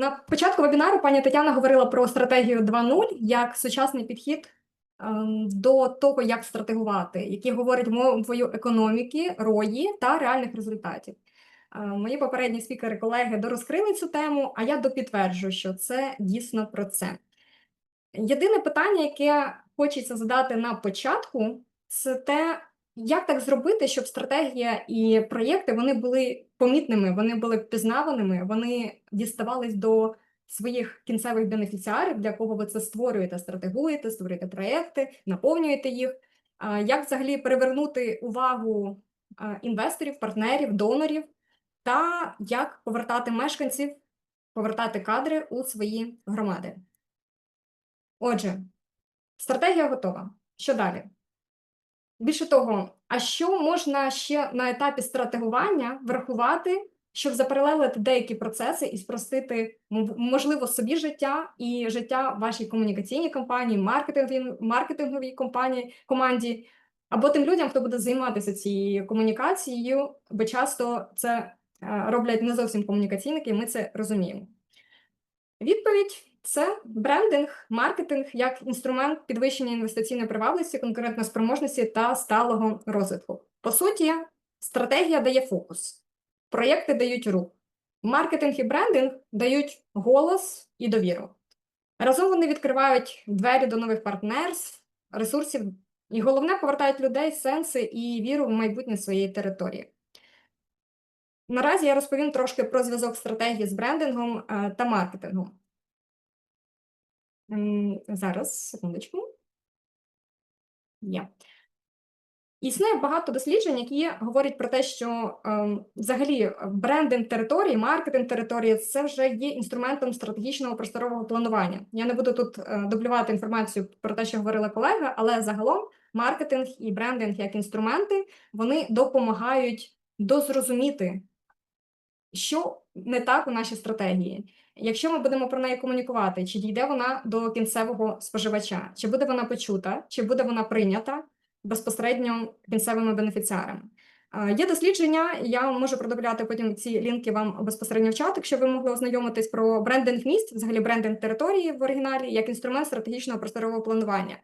На початку вебінару пані Тетяна говорила про стратегію 2.0 як сучасний підхід ем, до того, як стратегувати, який говорить мовою економіки, рої та реальних результатів. Е, Мої попередні спікери, колеги дорозкрили цю тему, а я допідтверджую, що це дійсно про це. Єдине питання, яке хочеться задати на початку, це те, як так зробити, щоб стратегія і проєкти вони були помітними, вони були впізнаваними, вони діставались до своїх кінцевих бенефіціарів, для кого ви це створюєте, стратегуєте, створюєте проєкти, наповнюєте їх. Як взагалі привернути увагу інвесторів, партнерів, донорів, та як повертати мешканців, повертати кадри у свої громади. Отже, стратегія готова. Що далі? Більше того, а що можна ще на етапі стратегування врахувати, щоб запаралелити деякі процеси і спростити, можливо, собі життя і життя вашій комунікаційній компанії, маркетинговій, маркетинговій компанії, команді, або тим людям, хто буде займатися цією комунікацією, бо часто це е, роблять не зовсім комунікаційники, і ми це розуміємо. Відповідь це брендинг, маркетинг як інструмент підвищення інвестиційної привабливості, конкурентоспроможності та сталого розвитку. По суті, стратегія дає фокус, проєкти дають рух, маркетинг і брендинг дають голос і довіру. Разом вони відкривають двері до нових партнерств, ресурсів і головне повертають людей сенси і віру в майбутнє своєї території. Наразі я розповім трошки про зв'язок стратегії з брендингом е, та маркетингом. Зараз, секундочку. Є. Існує багато досліджень, які говорять про те, що ем, взагалі брендинг території, маркетинг території це вже є інструментом стратегічного просторового планування. Я не буду тут е, дублювати інформацію про те, що говорила колега, але загалом маркетинг і брендинг як інструменти вони допомагають дозрозуміти, що не так у нашій стратегії. Якщо ми будемо про неї комунікувати, чи дійде вона до кінцевого споживача, чи буде вона почута, чи буде вона прийнята безпосередньо кінцевими бенефіціарами. Є дослідження, я можу продовляти потім ці лінки вам безпосередньо в чат, якщо ви могли ознайомитись про брендинг місць, взагалі брендинг території в оригіналі, як інструмент стратегічного просторового планування.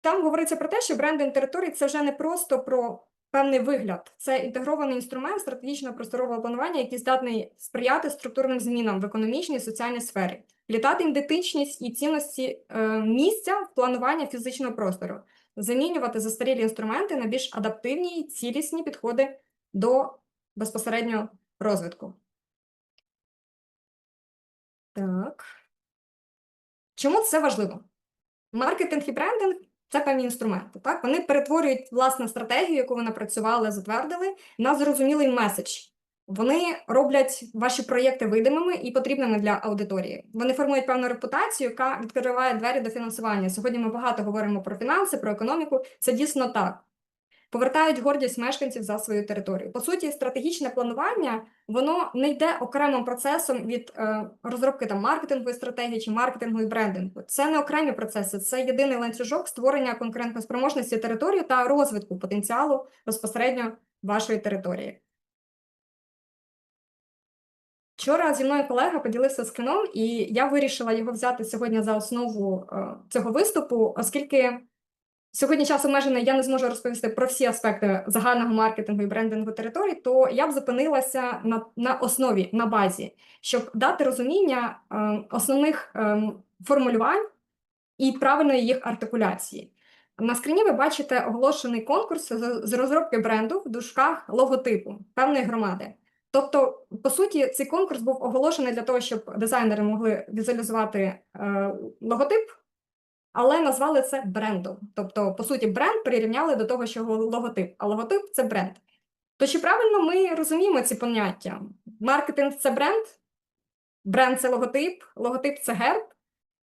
Там говориться про те, що брендинг території це вже не просто про певний вигляд, це інтегрований інструмент стратегічного просторового планування, який здатний сприяти структурним змінам в економічній і соціальній сфері, літати ідентичність і цінності е, місця в планування фізичного простору, замінювати застарілі інструменти на більш адаптивні і цілісні підходи до безпосередньо розвитку. Так. Чому це важливо? Маркетинг і брендинг це певні інструменти. Так? Вони перетворюють власне стратегію, яку ви напрацювали, затвердили, на зрозумілий меседж. Вони роблять ваші проєкти видимими і потрібними для аудиторії. Вони формують певну репутацію, яка відкриває двері до фінансування. Сьогодні ми багато говоримо про фінанси, про економіку. Це дійсно так. Повертають гордість мешканців за свою територію. По суті, стратегічне планування воно не йде окремим процесом від е, розробки там маркетингової стратегії чи маркетингової брендингу. Це не окремі процеси, це єдиний ланцюжок створення конкурентоспроможності території та розвитку потенціалу безпосередньо вашої території. Вчора зі мною колега поділився скрином, і я вирішила його взяти сьогодні за основу е, цього виступу, оскільки сьогодні час обмежений, я не зможу розповісти про всі аспекти загального маркетингу і брендингу територій, то я б зупинилася на, на основі, на базі, щоб дати розуміння е, основних е, формулювань і правильної їх артикуляції. На скріні ви бачите оголошений конкурс з розробки бренду в дужках логотипу певної громади. Тобто, по суті, цей конкурс був оголошений для того, щоб дизайнери могли візуалізувати е, логотип, але назвали це брендом. Тобто, по суті, бренд прирівняли до того, що логотип, а логотип це бренд. То чи правильно ми розуміємо ці поняття? Маркетинг це бренд, бренд це логотип, логотип це герб.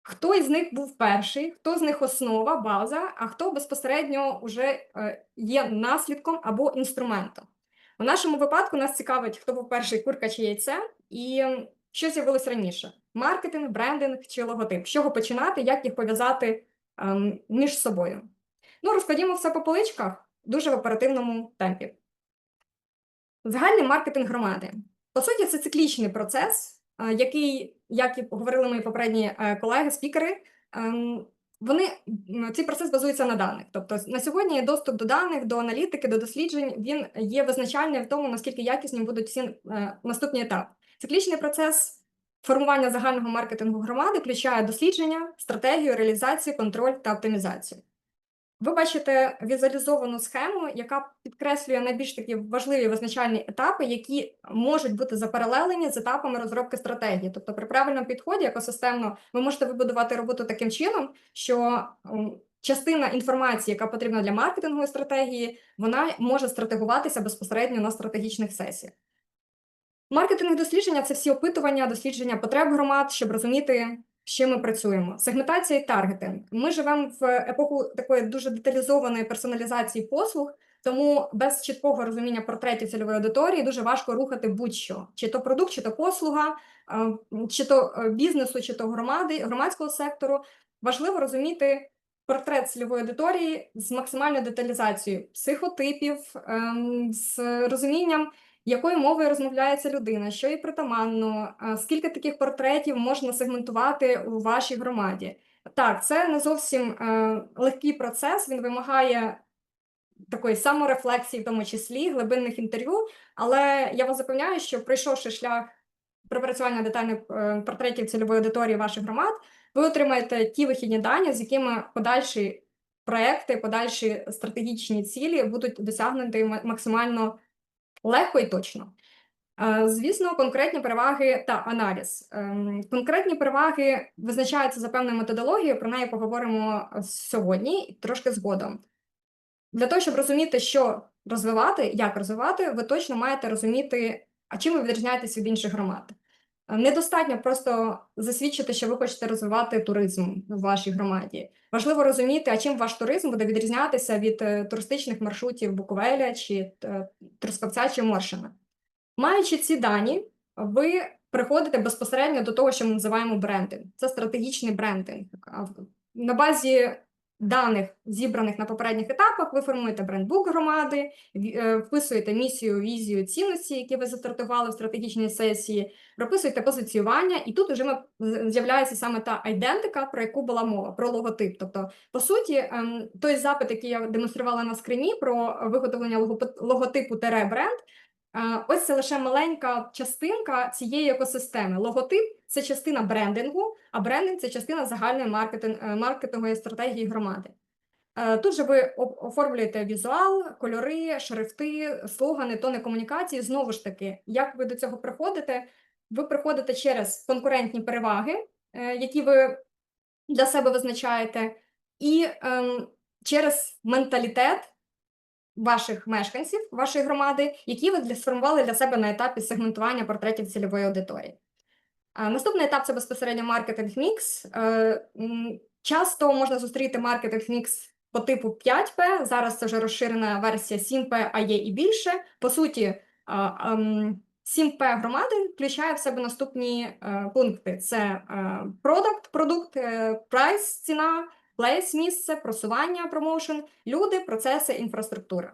Хто із них був перший, хто з них основа, база, а хто безпосередньо вже е, є наслідком або інструментом. У нашому випадку нас цікавить, хто був перший курка чи яйце, і що з'явилось раніше: маркетинг, брендинг чи логотип. З чого починати, як їх пов'язати ем, між собою. Ну, розкладімо все по поличках дуже в оперативному темпі. Загальний маркетинг громади. По суті, це циклічний процес, е, який, як і говорили мої попередні е, колеги, спікери, ем, вони цей процес базується на даних. Тобто на сьогодні доступ до даних, до аналітики, до досліджень він є визначальним в тому, наскільки якісним будуть всі е, наступні етапи. Циклічний процес формування загального маркетингу громади включає дослідження, стратегію, реалізацію, контроль та оптимізацію. Ви бачите візуалізовану схему, яка підкреслює найбільш такі важливі визначальні етапи, які можуть бути запаралелені з етапами розробки стратегії. Тобто, при правильному підході екосистемно ви можете вибудувати роботу таким чином, що частина інформації, яка потрібна для маркетингової стратегії, вона може стратегуватися безпосередньо на стратегічних сесіях. Маркетинг дослідження це всі опитування, дослідження потреб громад, щоб розуміти, з чим ми працюємо. Сегментація і таргетинг. Ми живемо в епоху такої дуже деталізованої персоналізації послуг, тому без чіткого розуміння портретів цільової аудиторії дуже важко рухати будь-що: чи то продукт, чи то послуга, е, чи то е, бізнесу, чи то громади, громадського сектору. Важливо розуміти портрет цільової аудиторії з максимальною деталізацією психотипів, ем, з розумінням якою мовою розмовляється людина, що їй притаманно, скільки таких портретів можна сегментувати у вашій громаді. Так, це не зовсім е, легкий процес, він вимагає такої саморефлексії, в тому числі глибинних інтерв'ю. Але я вас запевняю, що пройшовши шлях пропрацювання детальних е, портретів цільової аудиторії ваших громад, ви отримаєте ті вихідні дані, з якими подальші проекти, подальші стратегічні цілі будуть досягнуті максимально легко і точно. Е, Звісно, конкретні переваги та аналіз. Ем, Конкретні переваги визначаються за певною методологією, про неї поговоримо сьогодні трошки згодом. Для того, щоб розуміти, що розвивати, як розвивати, ви точно маєте розуміти, а чим ви відрізняєтесь від інших громад. Е, Недостатньо просто засвідчити, що ви хочете розвивати туризм в вашій громаді. Важливо розуміти, а чим ваш туризм буде відрізнятися від е, туристичних маршрутів Буковеля чи е, Трускавця чи Моршина. Маючи ці дані, ви приходите безпосередньо до того, що ми називаємо брендинг. Це стратегічний брендинг. На базі даних, зібраних на попередніх етапах, ви формуєте брендбук громади, е, вписуєте місію, візію, цінності, які ви застартували в стратегічній сесії, прописуєте позиціювання, і тут вже з'являється саме та айдентика, про яку була мова, про логотип. Тобто, по суті, ем, той запит, який я демонструвала на скрині про виготовлення логотипу тере бренд, Е, Ось це лише маленька частинка цієї екосистеми. Логотип це частина брендингу, а брендинг це частина загальної маркетинг, е, маркетингової стратегії громади. Е, Тут же ви оформлюєте візуал, кольори, шрифти, слогани, тони комунікації. Знову ж таки, як ви до цього приходите? Ви приходите через конкурентні переваги, е, які ви для себе визначаєте, і ем, через менталітет ваших мешканців, вашої громади, які ви сформували для себе на етапі сегментування портретів цільової аудиторії. Наступний етап це безпосередньо маркетинг мікс. Е, Часто можна зустріти маркетинг мікс по типу 5P. Зараз це вже розширена версія 7P, а є і більше. По суті, ем, 7P громади включає в себе наступні е, пункти: це продукт, продукт, е, прайс, ціна, плейс, місце, просування, промоушен, люди, процеси, інфраструктура.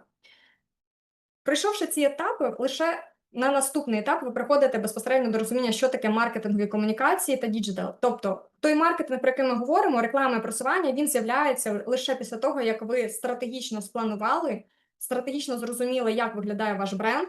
Пройшовши ці етапи, лише на наступний етап ви приходите безпосередньо до розуміння, що таке маркетингові комунікації та діджитал. Тобто той маркетинг, про який ми говоримо, реклама і просування, він з'являється лише після того, як ви стратегічно спланували, стратегічно зрозуміли, як виглядає ваш бренд,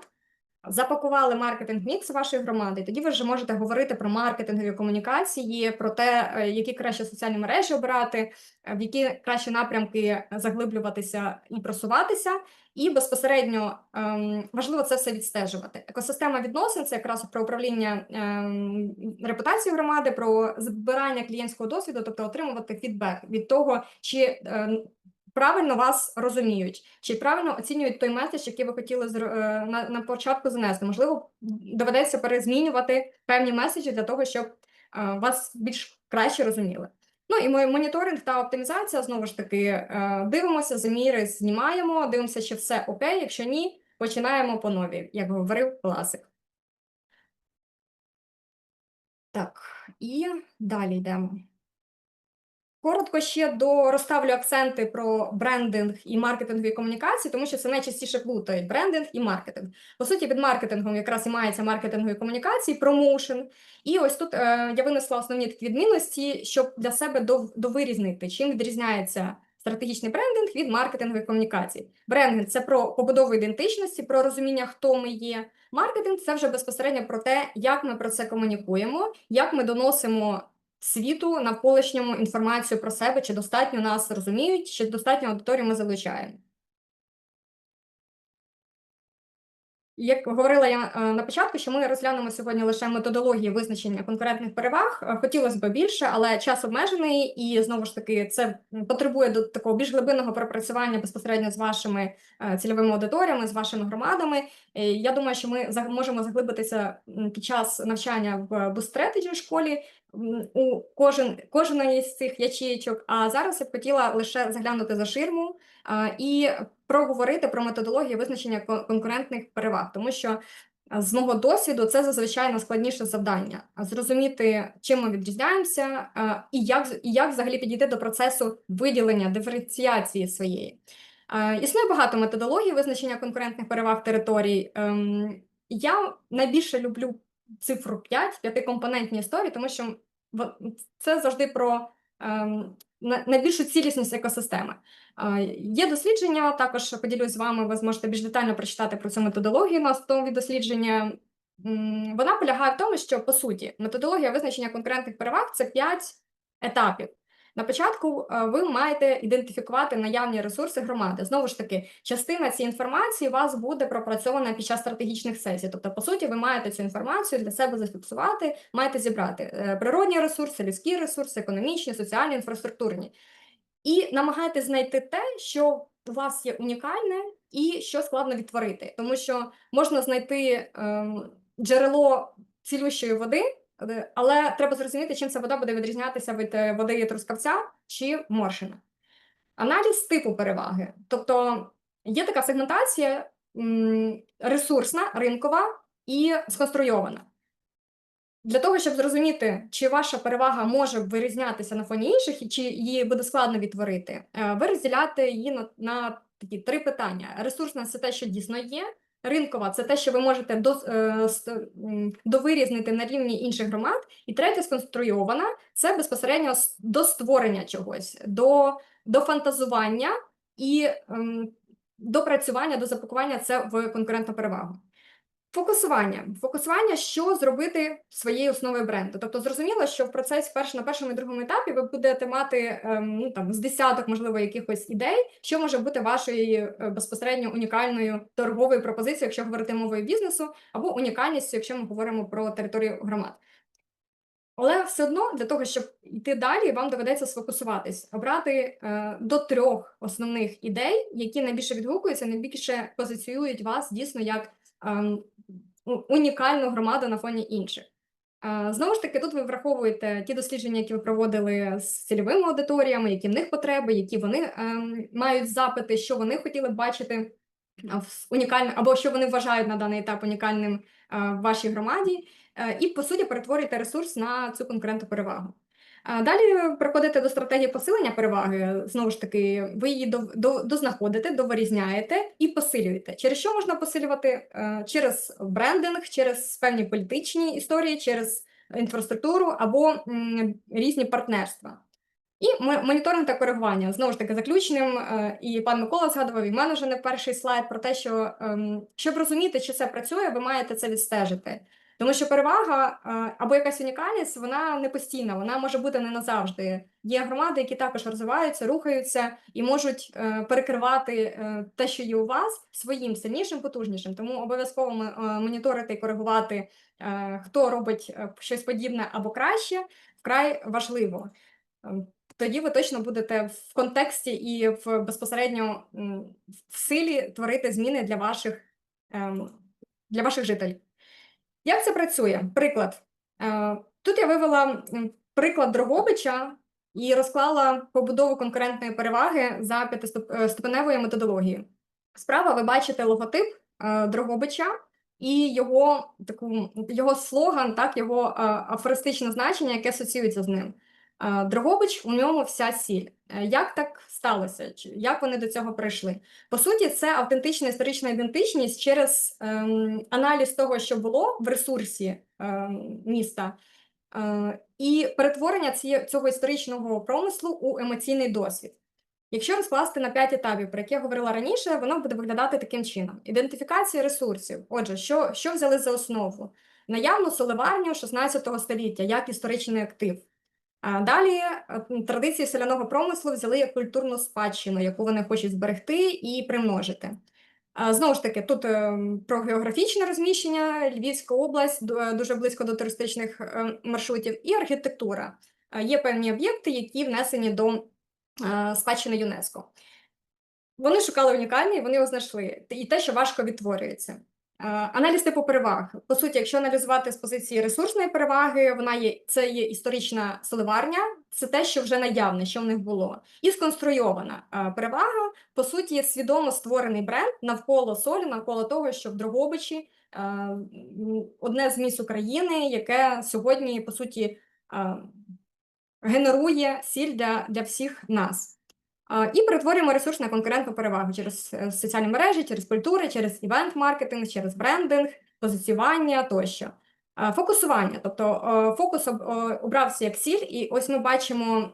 запакували маркетинг мікс вашої громади. і Тоді ви вже можете говорити про маркетингові комунікації, про те, е, які краще соціальні мережі обирати, е, в які кращі напрямки заглиблюватися і просуватися. І безпосередньо ем, важливо це все відстежувати. Екосистема відносин це якраз про управління ем, репутацією громади, про збирання клієнтського досвіду, тобто отримувати фідбек від того, чи ем, правильно вас розуміють, чи правильно оцінюють той меседж, який ви хотіли зро- е, на, на початку занести. Можливо, доведеться перезмінювати певні меседжі для того, щоб е, вас більш краще розуміли. Ну і ми моніторинг та оптимізація знову ж таки е, дивимося, заміри знімаємо, дивимося, чи все окей. Якщо ні, починаємо по новій, як говорив класик. Так, і далі йдемо. Коротко ще до розставлю акценти про брендинг і маркетингові комунікації, тому що це найчастіше плутають брендинг і маркетинг. По суті, під маркетингом якраз і мається маркетингові комунікації, промоушен. І ось тут е, я винесла основні такі відмінності, щоб для себе дов, довирізнити, чим відрізняється стратегічний брендинг від маркетингових комунікацій. Брендинг це про побудову ідентичності, про розуміння, хто ми є. Маркетинг це вже безпосередньо про те, як ми про це комунікуємо, як ми доносимо світу навколишньому інформацію про себе, чи достатньо нас розуміють, чи достатньо аудиторію ми залучаємо. Як говорила я е, на початку, що ми розглянемо сьогодні лише методології визначення конкурентних переваг. Е, Хотілося б більше, але час обмежений, і знову ж таки це потребує до такого більш глибинного пропрацювання безпосередньо з вашими е, цільовими аудиторіями, з вашими громадами. Я думаю, що ми можемо заглибитися під час навчання в Strategy школі у кожен кожної з цих ячеїчок. А зараз я б хотіла лише заглянути за ширму і проговорити про методологію визначення конкурентних переваг, тому що з мого досвіду це зазвичай найскладніше завдання зрозуміти, чим ми відрізняємося, і як і як взагалі підійти до процесу виділення диференціації своєї. Існує багато методологій визначення конкурентних переваг територій. Ем, Я найбільше люблю цифру 5, п'ятикомпонентні історії, тому що це завжди про на- найбільшу цілісність екосистеми. Є дослідження, також поділюсь з вами, ви зможете більш детально прочитати про цю методологію на основі дослідження. Вона полягає в тому, що по суті методологія визначення конкурентних переваг це 5 етапів. На початку е, ви маєте ідентифікувати наявні ресурси громади. Знову ж таки, частина цієї інформації у вас буде пропрацьована під час стратегічних сесій. Тобто, по суті, ви маєте цю інформацію для себе зафіксувати, маєте зібрати е, природні ресурси, людські ресурси, економічні, соціальні, інфраструктурні. І намагаєтесь знайти те, що у вас є унікальне і що складно відтворити. Тому що можна знайти ем, джерело цілющої води, але треба зрозуміти, чим ця вода буде відрізнятися від е, води трускавця чи моршина. Аналіз типу переваги. Тобто є така сегментація ресурсна, ринкова і сконструйована. Для того, щоб зрозуміти, чи ваша перевага може вирізнятися на фоні інших, чи її буде складно відтворити, е, ви розділяєте її на, на такі три питання: ресурсна це те, що дійсно є. Ринкова це те, що ви можете до, е, довирізнити на рівні інших громад. І третє, сконструйована це безпосередньо до створення чогось, до, до фантазування і ем, допрацювання, до запакування це в конкурентну перевагу. Фокусування. Фокусування, що зробити своєю основою бренду. Тобто, зрозуміло, що в процесі перш, на першому і другому етапі ви будете мати ем, ну, там, з десяток, можливо, якихось ідей, що може бути вашою е, безпосередньо унікальною торговою пропозицією, якщо говорити мовою бізнесу, або унікальністю, якщо ми говоримо про територію громад. Але все одно для того, щоб йти далі, вам доведеться сфокусуватись, обрати е, до трьох основних ідей, які найбільше відгукуються, найбільше позиціюють вас дійсно як ем, унікальну громаду на фоні інших. Знову ж таки, тут ви враховуєте ті дослідження, які ви проводили з цільовими аудиторіями, які в них потреби, які вони ем, мають запити, що вони хотіли б бачити в унікальним, або що вони вважають на даний етап унікальним в вашій громаді, е, і по суті перетворюєте ресурс на цю конкурентну перевагу. Далі приходите до стратегії посилення переваги. Знову ж таки, ви її до, до, дознаходите, довирізняєте і посилюєте. Через що можна посилювати? Е, Через брендинг, через певні політичні історії, через інфраструктуру або різні партнерства. І мо- моніторинг та коригування. Знову ж таки, заключним, е, і пан Микола згадував, і в мене вже не перший слайд про те, що ем, щоб розуміти, чи це працює, ви маєте це відстежити. Тому що перевага е, або якась унікальність, вона не постійна, вона може бути не назавжди. Є громади, які також розвиваються, рухаються і можуть е, перекривати е, те, що є у вас, своїм сильнішим, потужнішим. Тому обов'язково моніторити і коригувати, хто робить щось подібне або краще, вкрай важливо. Ем, Тоді ви точно будете в контексті і в безпосередньо в силі творити зміни для ваших, ем, для ваших жителів. Як це працює? Приклад. Е, Тут я вивела приклад Дрогобича і розклала побудову конкурентної переваги за п'ятиступеневою методологією. Справа ви бачите логотип е, Дрогобича і його таку його слоган, так його е, афористичне значення, яке асоціюється з ним. Дрогобич у ньому вся сіль. Е, Як так сталося? Як вони до цього прийшли? По суті, це автентична історична ідентичність через ем, аналіз того, що було в ресурсі ем, міста, е, і перетворення цього історичного промислу у емоційний досвід. Якщо розкласти на п'ять етапів, про які я говорила раніше, воно буде виглядати таким чином: ідентифікація ресурсів. Отже, що, що взяли за основу? Наявну соливарню 16 століття як історичний актив. Далі е, традиції селяного промислу взяли як культурну спадщину, яку вони хочуть зберегти і примножити. Знову ж таки, тут е, про географічне розміщення, Львівська область е, дуже близько до туристичних маршрутів, і архітектура. Є певні об'єкти, які внесені до спадщини ЮНЕСКО. Вони шукали унікальні, вони його знайшли. І те, що важко відтворюється. Е, Аналіз типу переваг. По суті, якщо аналізувати з позиції ресурсної переваги, вона є це є історична соливарня, це те, що вже наявне, що в них було, і сконструйована е, перевага. По суті, є свідомо створений бренд навколо солі, навколо того, що в Дрогобичі е, одне з міст України, яке сьогодні по суті генерує сіль для, для всіх нас. І перетворюємо ресурс на конкурентну перевагу через е, соціальні мережі, через культури, через івент-маркетинг, через брендинг, позиціювання тощо. Фокусування, тобто е, фокус е, обрався як сіль, і ось ми бачимо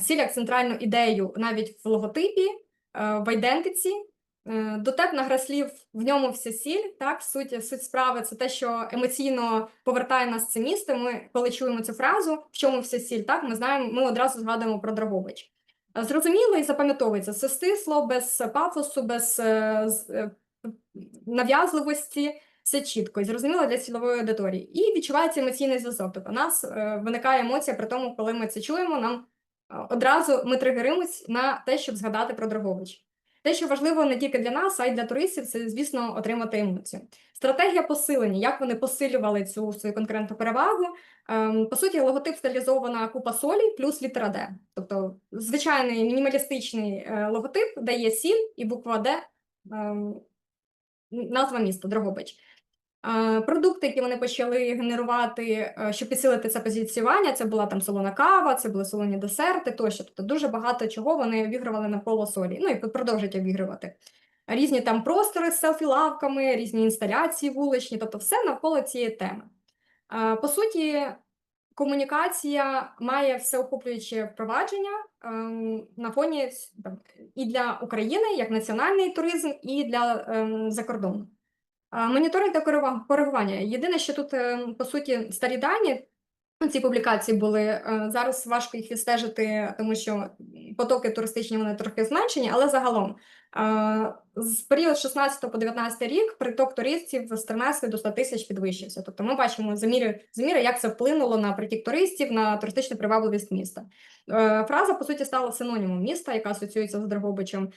сіль як центральну ідею навіть в логотипі, в айдентиці. Е, Дотепна гра слів в ньому вся сіль. Так, суть, суть справи це те, що емоційно повертає нас це місто. Ми, коли чуємо цю фразу, в чому вся сіль, так ми знаємо, ми одразу згадуємо про Драгобич. Зрозуміло і запам'ятовується. Це стисло, без пафосу, без е, е, нав'язливості. Все чітко і зрозуміло для цільової аудиторії. І відчувається емоційний зв'язок. Тобто у нас е, виникає емоція при тому, коли ми це чуємо, нам одразу ми тригеримось на те, щоб згадати про Драгович. Те, що важливо не тільки для нас, а й для туристів, це, звісно, отримати емоцію. Стратегія посилення, як вони посилювали цю свою конкурентну перевагу. Ем, По суті, логотип стилізована купа солі плюс літера Д. Тобто звичайний мінімалістичний е, логотип є сіль і буква Д, ем, назва міста Дрогобич. Е, Продукти, які вони почали генерувати, е, щоб підсилити це позиціювання, це була там солона кава, це були солоні десерти тощо. Тобто дуже багато чого вони обігрували навколо солі. Ну і продовжують обігрувати. Різні там простори з селфі-лавками, різні інсталяції вуличні, тобто все навколо цієї теми. Е, По суті, комунікація має всеохоплююче впровадження ем, на фоні і для України як національний туризм, і для ем, закордону. Моніторинг та коригування. Єдине, що тут, е, по суті, старі дані, ну, ці публікації були. е, Зараз важко їх відстежити, тому що потоки туристичні вони трохи зменшені, але загалом е, з період з 16 по 19 рік приток туристів з 13 до 100 тисяч підвищився. Тобто ми бачимо заміри, заміри, як це вплинуло на притік туристів, на туристичну привабливість міста. Фраза, по суті, стала синонімом міста, яка асоціюється з Дрогобичем.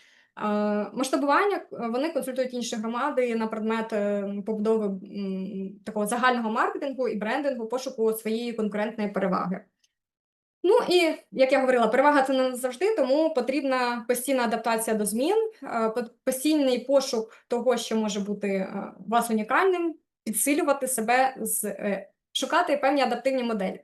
Масштабування е, вони консультують інші громади на предмет е, побудови такого загального маркетингу і брендингу, пошуку своєї конкурентної переваги. Ну і як я говорила, перевага це не завжди, тому потрібна постійна адаптація до змін, е, постійний пошук того, що може бути у вас унікальним, підсилювати себе, з, шукати певні адаптивні моделі.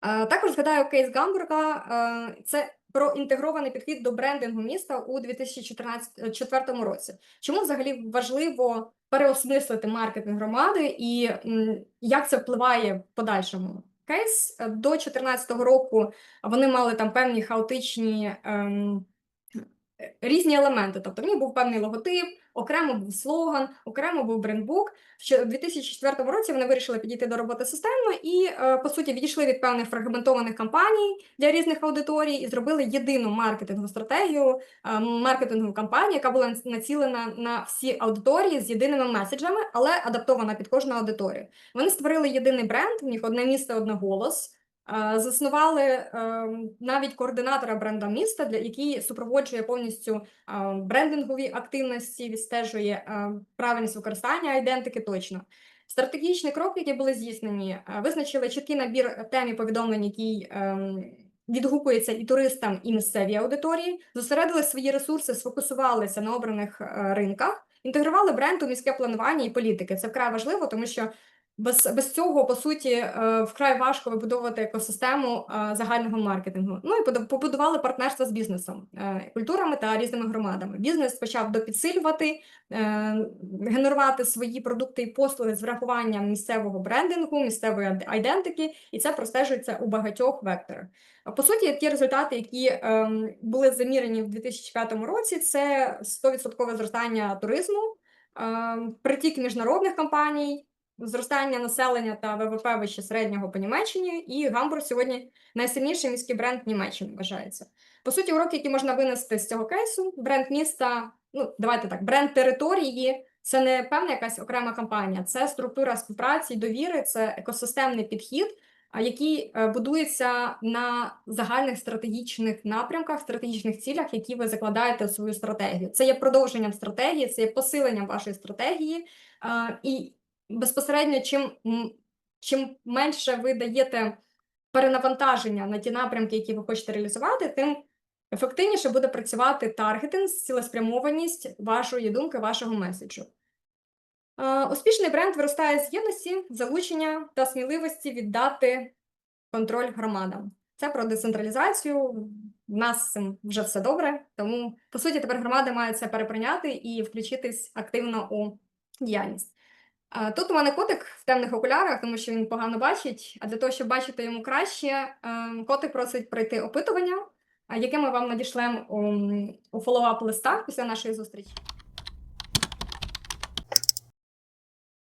Також згадаю кейс Гамбурга. Це про інтегрований підхід до брендингу міста у 2004 році. Чому взагалі важливо переосмислити маркетинг громади і як це впливає в подальшому? Кейс е, до 2014 року вони мали там певні хаотичні ем, е, різні елементи. Тобто в них був певний логотип, окремо був слоган, окремо був брендбук. Ще в 2004 році вони вирішили підійти до роботи системно і, е, по суті, відійшли від певних фрагментованих кампаній для різних аудиторій і зробили єдину маркетингову стратегію, е, маркетингову кампанію, яка була націлена на всі аудиторії з єдиними меседжами, але адаптована під кожну аудиторію. Вони створили єдиний бренд, в них одне місто, одне голос. Е, Заснували е, навіть координатора бренда міста, для який супроводжує повністю е, брендингові активності, відстежує правильність використання айдентики точно. Стратегічні кроки, які були здійснені, визначили чіткий набір тем і повідомлень, який відгукується і туристам, і місцевій аудиторії, зосередили свої ресурси, сфокусувалися на обраних ринках, інтегрували бренд у міське планування і політики. Це вкрай важливо, тому що Без, без цього, по суті, е, вкрай важко вибудовувати екосистему е, загального маркетингу. Ну і побудували партнерство з бізнесом, е, культурами та різними громадами. Бізнес почав допідсилювати, генерувати свої продукти і послуги з врахуванням місцевого брендингу, місцевої айдентики, і це простежується у багатьох векторах. По суті, ті результати, які були замірені в 2005 році, це 100% зростання туризму, притік міжнародних компаній, зростання населення та ВВП вище середнього по Німеччині, і Гамбург сьогодні найсильніший міський бренд Німеччини вважається. По суті, уроки, які можна винести з цього кейсу, бренд міста, ну давайте так, бренд території. Це не певна якась окрема компанія, це структура співпраці, довіри, це екосистемний підхід, який е, будується на загальних стратегічних напрямках, стратегічних цілях, які ви закладаєте у свою стратегію. Це є продовженням стратегії, це є посиленням вашої стратегії. І безпосередньо, чим, чим менше ви даєте перенавантаження на ті напрямки, які ви хочете реалізувати, тим ефективніше буде працювати таргетинг, цілеспрямованість вашої думки, вашого меседжу. Успішний бренд виростає з єдності, залучення та сміливості віддати контроль громадам. Це про децентралізацію. У нас з цим вже все добре. Тому, по суті, тепер громади мають це переприйняти і включитись активно у діяльність. Тут у мене котик в темних окулярах, тому що він погано бачить. А для того, щоб бачити йому краще, ем, котик просить пройти опитування, яке ми вам надішлемо у фоллоуап листа після нашої зустрічі.